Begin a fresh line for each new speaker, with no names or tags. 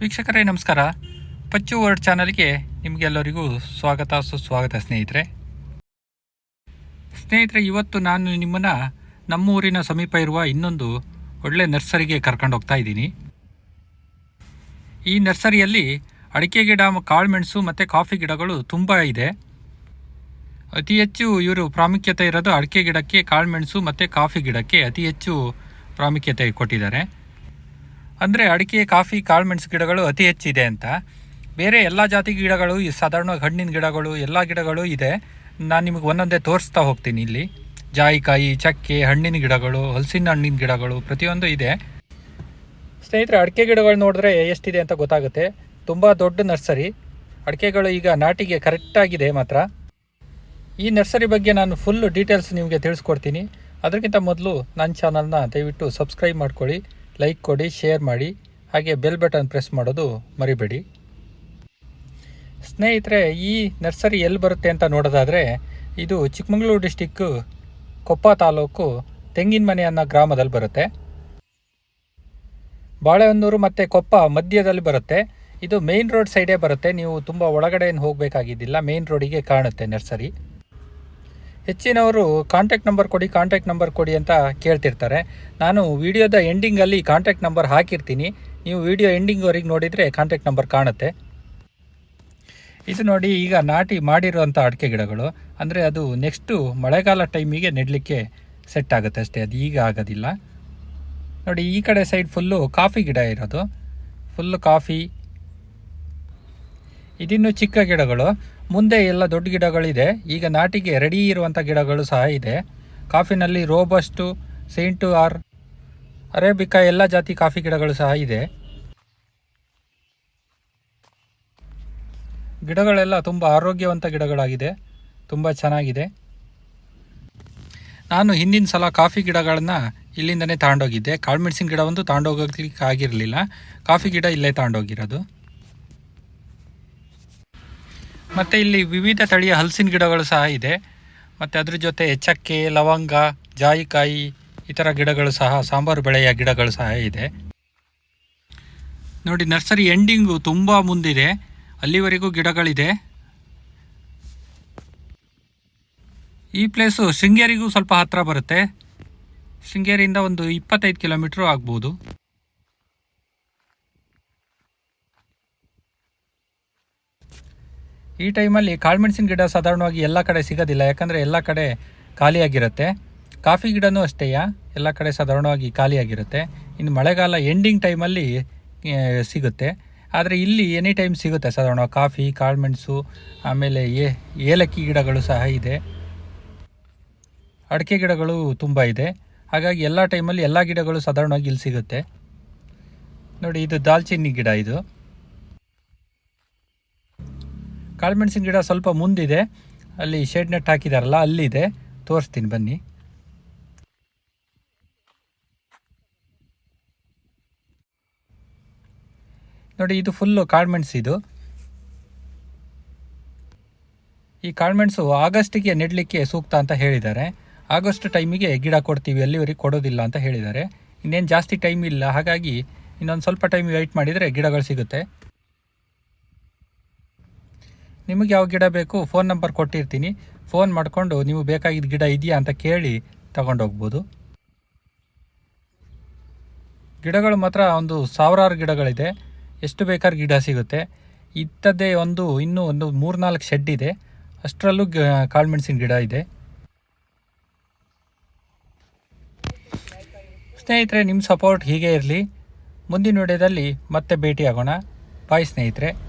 ವೀಕ್ಷಕರೇ, ನಮಸ್ಕಾರ. ಪಚ್ಚು ವರ್ಡ್ ಚಾನಲ್ಗೆ ನಿಮಗೆಲ್ಲರಿಗೂ ಸ್ವಾಗತ, ಸುಸ್ವಾಗತ ಸ್ನೇಹಿತರೆ. ಸ್ನೇಹಿತರೆ, ಇವತ್ತು ನಾನು ನಿಮ್ಮನ್ನು ನಮ್ಮೂರಿನ ಸಮೀಪ ಇರುವ ಇನ್ನೊಂದು ಒಳ್ಳೆ ನರ್ಸರಿಗೆ ಕರ್ಕೊಂಡು ಹೋಗ್ತಾ ಇದ್ದೀನಿ. ಈ ನರ್ಸರಿಯಲ್ಲಿ ಅಡಿಕೆ ಗಿಡ ಕಾಳುಮೆಣಸು ಮತ್ತು ಕಾಫಿ ಗಿಡಗಳು ತುಂಬ ಇದೆ. ಅತಿ ಹೆಚ್ಚು ಇವರು ಪ್ರಾಮುಖ್ಯತೆ ಇರೋದು ಅಡಿಕೆ ಗಿಡಕ್ಕೆ ಕಾಳುಮೆಣಸು ಮತ್ತು ಕಾಫಿ ಗಿಡಕ್ಕೆ ಅತಿ ಹೆಚ್ಚು ಪ್ರಾಮುಖ್ಯತೆ ಕೊಟ್ಟಿದ್ದಾರೆ. ಅಂದರೆ ಅಡಿಕೆ, ಕಾಫಿ ಕಾಳುಮೆಣಸು ಗಿಡಗಳು ಅತಿ ಹೆಚ್ಚಿದೆ ಅಂತ. ಬೇರೆ ಎಲ್ಲ ಜಾತಿ ಗಿಡಗಳು, ಈ ಸಾಧಾರಣವಾಗಿ ಹಣ್ಣಿನ ಗಿಡಗಳು, ಎಲ್ಲ ಗಿಡಗಳು ಇದೆ. ನಾನು ನಿಮಗೆ ಒಂದೊಂದೇ ತೋರಿಸ್ತಾ ಹೋಗ್ತೀನಿ ಇಲ್ಲಿ. ಜಾಯಿಕಾಯಿ, ಚಕ್ಕೆ, ಹಣ್ಣಿನ ಗಿಡಗಳು, ಹಲಸಿನ ಹಣ್ಣಿನ ಗಿಡಗಳು ಪ್ರತಿಯೊಂದು ಇದೆ. ಸ್ನೇಹಿತರೆ, ಅಡಿಕೆ ಗಿಡಗಳು ನೋಡಿದ್ರೆ ಎಷ್ಟಿದೆ ಅಂತ ಗೊತ್ತಾಗುತ್ತೆ. ತುಂಬ ದೊಡ್ಡ ನರ್ಸರಿ. ಅಡಿಕೆಗಳು ಈಗ ನಾಟಿಗೆ ಕರೆಕ್ಟಾಗಿದೆ ಮಾತ್ರ. ಈ ನರ್ಸರಿ ಬಗ್ಗೆ ನಾನು ಫುಲ್ ಡೀಟೇಲ್ಸ್ ನಿಮಗೆ ತಿಳಿಸ್ಕೊಡ್ತೀನಿ. ಅದಕ್ಕಿಂತ ಮೊದಲು ನನ್ನ ಚಾನಲ್ನ ದಯವಿಟ್ಟು ಸಬ್ಸ್ಕ್ರೈಬ್ ಮಾಡ್ಕೊಳ್ಳಿ. ಲೈಕ್ ಕೊಡಿ ಶೇರ್ ಮಾಡಿ, ಹಾಗೆ ಬೆಲ್ ಬಟನ್ ಪ್ರೆಸ್ ಮಾಡೋದು ಮರಿಬೇಡಿ. ಸ್ನೇಹಿತರೆ, ಈ ನರ್ಸರಿ ಎಲ್ಲಿ ಬರುತ್ತೆ ಅಂತ ನೋಡೋದಾದರೆ, ಇದು ಚಿಕ್ಕಮಗಳೂರು ಡಿಸ್ಟಿಕ್ಕು ಕೊಪ್ಪ ತಾಲೂಕು ತೆಂಗಿನ ಮನೆ ಅನ್ನೋ ಗ್ರಾಮದಲ್ಲಿ ಬರುತ್ತೆ. ಬಾಳೆಹೊನ್ನೂರು ಮತ್ತು ಕೊಪ್ಪ ಮಧ್ಯದಲ್ಲಿ ಬರುತ್ತೆ. ಇದು ಮೇನ್ ರೋಡ್ ಸೈಡೇ ಬರುತ್ತೆ. ನೀವು ತುಂಬ ಒಳಗಡೆ ಹೋಗಬೇಕಾಗಿದ್ದಿಲ್ಲ ಮೇನ್ ರೋಡಿಗೆ ಕಾಣುತ್ತೆ ನರ್ಸರಿ. ಹೆಚ್ಚಿನವರು ಕಾಂಟ್ಯಾಕ್ಟ್ ನಂಬರ್ ಕೊಡಿ ಕಾಂಟ್ಯಾಕ್ಟ್ ನಂಬರ್ ಕೊಡಿ ಅಂತ ಕೇಳ್ತಿರ್ತಾರೆ. ನಾನು ವಿಡಿಯೋದ ಎಂಡಿಂಗಲ್ಲಿ ಕಾಂಟ್ಯಾಕ್ಟ್ ನಂಬರ್ ಹಾಕಿರ್ತೀನಿ. ನೀವು ವಿಡಿಯೋ ಎಂಡಿಂಗ್ವರೆಗೆ ನೋಡಿದರೆ ಕಾಂಟ್ಯಾಕ್ಟ್ ನಂಬರ್ ಕಾಣುತ್ತೆ. ಇದು ನೋಡಿ ಈಗ ನಾಟಿ ಮಾಡಿರುವಂಥ ಅಡಿಕೆ ಗಿಡಗಳು. ಅಂದರೆ ಅದು ನೆಕ್ಸ್ಟು ಮಳೆಗಾಲ ಟೈಮಿಗೆ ನೆಡಲಿಕ್ಕೆ ಸೆಟ್ ಆಗುತ್ತೆ ಅಷ್ಟೇ, ಅದು ಈಗ ಆಗೋದಿಲ್ಲ. ನೋಡಿ ಈ ಕಡೆ ಸೈಡ್ ಫುಲ್ಲು ಕಾಫಿ ಗಿಡ ಇರೋದು. ಫುಲ್ಲು ಕಾಫಿ ಇದಿನ್ನು ಚಿಕ್ಕ ಗಿಡಗಳು. ಮುಂದೆ ಎಲ್ಲ ದೊಡ್ಡ ಗಿಡಗಳಿದೆ. ಈಗ ನಾಟಿಗೆ ರೆಡಿ ಇರುವಂಥ ಗಿಡಗಳು ಸಹ ಇದೆ. ಕಾಫಿನಲ್ಲಿ ರೋಬಸ್ಟು, ಸೇಂಟು ಆರ್, ಅರೇಬಿಕಾ ಎಲ್ಲ ಜಾತಿ ಕಾಫಿ ಗಿಡಗಳು ಸಹ ಇದೆ. ಗಿಡಗಳೆಲ್ಲ ತುಂಬ ಆರೋಗ್ಯವಂತ ಗಿಡಗಳಾಗಿದೆ. ತುಂಬ ಚೆನ್ನಾಗಿದೆ. ನಾನು ಹಿಂದಿನ ಸಲ ಕಾಫಿ ಗಿಡಗಳನ್ನ ಇಲ್ಲಿಂದನೇ ತಗೊಂಡೋಗಿದ್ದೆ ಕಾಳುಮೆಣಸಿನ ಗಿಡ ಒಂದು ತಗೊಂಡೋಗ್ಲಿಕ್ಕೆ ಆಗಿರಲಿಲ್ಲ ಕಾಫಿ ಗಿಡ ಇಲ್ಲೇ ತಗೊಂಡೋಗಿರೋದು ಮತ್ತು ಇಲ್ಲಿ ವಿವಿಧ ತಳಿಯ ಹಲಸಿನ ಗಿಡಗಳು ಸಹ ಇದೆ. ಮತ್ತು ಅದ್ರ ಜೊತೆ ಚಕ್ಕೆ ಲವಂಗ, ಜಾಯಿಕಾಯಿ, ಇತರ ಗಿಡಗಳು ಸಹ, ಸಾಂಬಾರು ಬೆಳೆಯ ಗಿಡಗಳು ಸಹ ಇದೆ. ನೋಡಿ, ನರ್ಸರಿ ಎಂಡಿಂಗು ತುಂಬ ಮುಂದಿದೆ. ಅಲ್ಲಿವರೆಗೂ ಗಿಡಗಳಿದೆ. ಈ ಪ್ಲೇಸು ಶೃಂಗೇರಿಗೂ ಸ್ವಲ್ಪ ಹತ್ತಿರ ಬರುತ್ತೆ. ಶೃಂಗೇರಿಯಿಂದ ಒಂದು ಇಪ್ಪತ್ತೈದು ಕಿಲೋಮೀಟ್ರು ಆಗ್ಬೋದು. ಈ ಟೈಮಲ್ಲಿ ಕಾಳುಮೆಣಸಿನ ಗಿಡ ಸಾಧಾರಣವಾಗಿ ಎಲ್ಲ ಕಡೆ ಸಿಗೋದಿಲ್ಲ, ಯಾಕಂದರೆ ಎಲ್ಲ ಕಡೆ ಖಾಲಿಯಾಗಿರುತ್ತೆ. ಕಾಫಿ ಗಿಡನೂ ಅಷ್ಟೇಯ ಎಲ್ಲ ಕಡೆ ಸಾಧಾರಣವಾಗಿ ಖಾಲಿಯಾಗಿರುತ್ತೆ. ಇನ್ನು ಮಳೆಗಾಲ ಎಂಡಿಂಗ್ ಟೈಮಲ್ಲಿ ಸಿಗುತ್ತೆ. ಆದರೆ ಇಲ್ಲಿ ಎನಿ ಟೈಮ್ ಸಿಗುತ್ತೆ ಸಾಧಾರಣವಾಗಿ ಕಾಫಿ ಕಾಳುಮೆಣಸು ಆಮೇಲೆ ಏಲಕ್ಕಿ ಗಿಡಗಳು ಸಹ ಇದೆ. ಅಡಿಕೆ ಗಿಡಗಳು ತುಂಬ ಇದೆ. ಹಾಗಾಗಿ ಎಲ್ಲ ಟೈಮಲ್ಲಿ ಎಲ್ಲ ಗಿಡಗಳು ಸಾಧಾರಣವಾಗಿ ಇಲ್ಲಿ ಸಿಗುತ್ತೆ. ನೋಡಿ, ಇದು ದಾಲ್ಚಿನ್ನಿ ಗಿಡ ಇದು. ಕಾಳುಮೆಣಸಿನ ಗಿಡ ಸ್ವಲ್ಪ ಮುಂದಿದೆ. ಅಲ್ಲಿ ಶೇಡ್ ನೆಟ್ ಹಾಕಿದಾರಲ್ಲ, ಅಲ್ಲಿದೆ. ತೋರಿಸ್ತೀನಿ, ಬನ್ನಿ. ನೋಡಿ, ಇದು ಫುಲ್ಲು ಕಾಳುಮೆಣಸು ಇದು. ಈ ಕಾಳುಮೆಣಸು ಆಗಸ್ಟಿಗೆ ನೆಡಲಿಕ್ಕೆ ಸೂಕ್ತ ಅಂತ ಹೇಳಿದ್ದಾರೆ. ಆಗಸ್ಟ್ ಟೈಮಿಗೆ ಗಿಡ ಕೊಡ್ತೀವಿ ಅಲ್ಲಿವರೆಗೆ ಕೊಡೋದಿಲ್ಲ ಅಂತ ಹೇಳಿದ್ದಾರೆ. ಇನ್ನೇನು ಜಾಸ್ತಿ ಟೈಮ್ ಇಲ್ಲ. ಹಾಗಾಗಿ ಇನ್ನೊಂದು ಸ್ವಲ್ಪ ಟೈಮ್ ವೆಯ್ಟ್ ಮಾಡಿದರೆ ಗಿಡಗಳು ಸಿಗುತ್ತೆ. ನಿಮಗೆ ಯಾವ ಗಿಡ ಬೇಕು ಫೋನ್ ನಂಬರ್ ಕೊಟ್ಟಿರ್ತೀನಿ. ಫೋನ್ ಮಾಡಿಕೊಂಡು ನೀವು ಬೇಕಾಗಿದ್ದ ಗಿಡ ಇದೆಯಾ ಅಂತ ಕೇಳಿ ತಗೊಂಡೋಗ್ಬೋದು. ಗಿಡಗಳು ಮಾತ್ರ ಒಂದು ಸಾವಿರಾರು ಗಿಡಗಳಿದೆ. ಎಷ್ಟು ಬೇಕಾದ್ರೂ ಗಿಡ ಸಿಗುತ್ತೆ. ಇಂಥದ್ದೇ ಒಂದು, ಇನ್ನೂ ಒಂದು ಮೂರ್ನಾಲ್ಕು ಶೆಡ್ ಇದೆ. ಅಷ್ಟರಲ್ಲೂ ಕಾಳುಮೆಣಸಿನ ಗಿಡ ಇದೆ. ಸ್ನೇಹಿತರೆ ನಿಮ್ಮ ಸಪೋರ್ಟ್ ಹೀಗೆ ಇರಲಿ. ಮುಂದಿನ ವಿಡಿಯೋದಲ್ಲಿ ಮತ್ತೆ ಭೇಟಿಯಾಗೋಣ. ಬಾಯ್ ಸ್ನೇಹಿತರೆ.